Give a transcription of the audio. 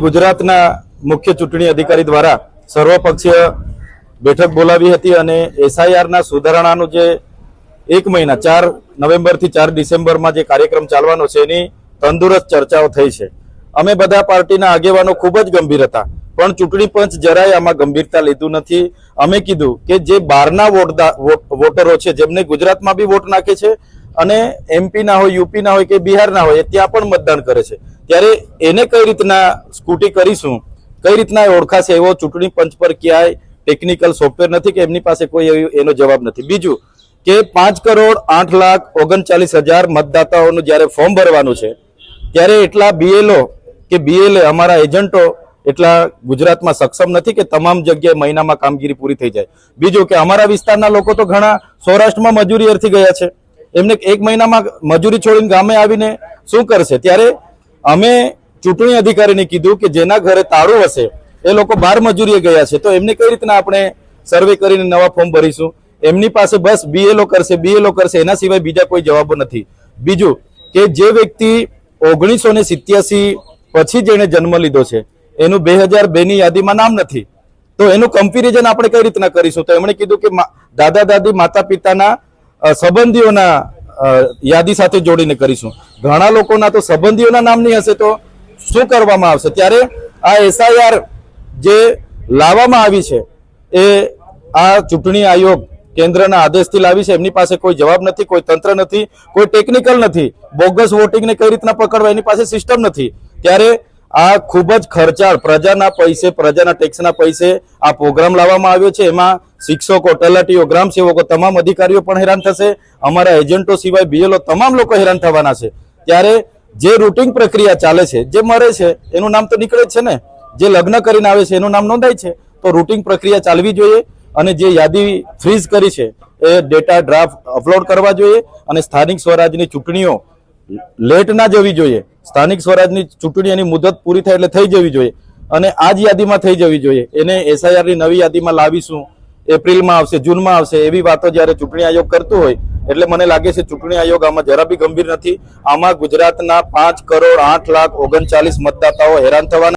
ગુજરાતના મુખ્ય ચૂંટણી અધિકારી દ્વારા સર્વપક્ષીય બેઠક બોલાવી હતી અને એસઆઈઆરના સુધારણાનું જે એક મહિના, ચાર નવેમ્બરથી ચાર ડિસેમ્બરમાં જે કાર્યક્રમ ચાલવાનો છે, એની તંદુરસ્ત ચર્ચાઓ થઈ છે. અમે બધા પાર્ટીના આગેવાનો ખૂબ જ ગંભીર હતા, પણ ચૂંટણી પંચ જરાય આમાં ગંભીરતા લીધું નથી. અમે કીધું કે જે બહારના વોટરો છે, જેમને ગુજરાતમાં બી વોટ નાખે છે અને એમપી ના હોય, યુપી ના હોય કે બિહાર ના હોય ત્યાં પણ મતદાન કરે છે. ત્યારે એને કઈ રીતના સ્કૂટી કરીશું, કઈ રીતના ઓળખાશે એવો ચૂંટણી પંચ પર ક્યાંય ટેકનિકલ સોફ્ટવેર નથી કે એમની પાસે કોઈ એવી- એનો જવાબ નથી. બીજું કે પાંચ કરોડ આઠ લાખ ઓગણચાલીસ હજાર મતદાતાઓનું જ્યારે ફોર્મ ભરવાનું છે, ત્યારે એટલા બીએલઓ કે બીએલએ અમારા એજન્ટો એટલા ગુજરાતમાં સક્ષમ નથી કે તમામ જગ્યાએ મહિનામાં કામગીરી પૂરી થઈ જાય. બીજું કે અમારા વિસ્તારના લોકો તો ઘણા સૌરાષ્ટ્રમાં મજૂરી અર્થી ગયા છે. એમને એક મહિનામાં મજૂરી છોડીને ગામે આવીને શું કરશે? ત્યારે અમે ચૂંટણી અધિકારીને કીધું કે જેના ઘરે તાળું હશે, એ લોકો બાર મજૂરીએ ગયા છે. તો એમને કઈ રીતના આપણે સર્વે કરીને નવા ફોર્મ ભરીશું? એમની પાસે બસ બીએલઓ કરશે બીએલઓ કરશે, એના સિવાય બીજા કોઈ જવાબો નથી. બીજું કે જે વ્યક્તિ ઓગણીસો ને સિત્યાસી પછી જેણે જન્મ લીધો છે, એનું બે હજાર બે ની યાદીમાં નામ નથી. તો એનું કમ્પેરિઝન આપણે કઈ રીતના કરીશું? તો એમણે કીધું કે દાદા દાદી માતા પિતાના સંબંધીઓના યાદી સાથે જોડીને કરીશું. ઘણા લોકોના તો સંબંધીઓના નામની હશે તો શું કરવામાં આવશે? ત્યારે આ એસઆઈઆર જે લાવવામાં આવી છે, એ આ ચૂંટણી આયોગ કેન્દ્રના આદેશથી લાવી છે. એમની પાસે કોઈ જવાબ નથી, કોઈ તંત્ર નથી, કોઈ ટેકનિકલ નથી. બોગસ વોટિંગને કઈ રીતના પકડવા, એની પાસે સિસ્ટમ નથી. ત્યારે આ ખૂબ જ ખર્ચાળ, પ્રજાના પૈસે, પ્રજાના ટેક્સના પૈસે આ પ્રોગ્રામ લાવવામાં આવ્યો છે. એમાં શિક્ષકો, તલાટીઓ, ગ્રામ સેવકો તમામ અધિકારીઓ પણ હેરાન થશે. અમારા એજન્ટો સિવાય બીએલઓ તમામ લોકો હેરાન થવાના છે. ત્યારે જે રૂટિંગ પ્રક્રિયા ચાલે છે, જે મરે છે, એનું નામ તો નીકળે જ છે ને? જે લગ્ન કરીને આવે છે, એનું નામ નોંધાય છે? તો રૂટિંગ પ્રક્રિયા ચાલવી જોઈએ અને જે યાદી ફ્રીઝ કરી છે, એ ડેટા ડ્રાફ્ટ અપલોડ કરવા જોઈએ અને સ્થાનિક સ્વરાજની ચૂંટણીઓ લેટ ના જવી જોઈએ. સ્થાનિક સ્વરાજની ચૂંટણીની મુદત પૂરી થાય એટલે થઈ જવી જોઈએ. અને આ જ યાદીમાં થઈ જવી જોઈએ. એને એસઆઈઆરની નવી યાદીમાં લાવીશું. એપ્રિલમાં આવશે, જૂનમાં આવશે, એવી વાતો જ્યારે ચૂંટણી આયોગ કરતું હોય, એટલે મને લાગે છે ચૂંટણી આયોગ આમાં જરા બી ગંભીર નથી. આમાં ગુજરાતના પાંચ કરોડ આઠ લાખ ઓગણચાલીસ મતદાતાઓ હેરાન થવાના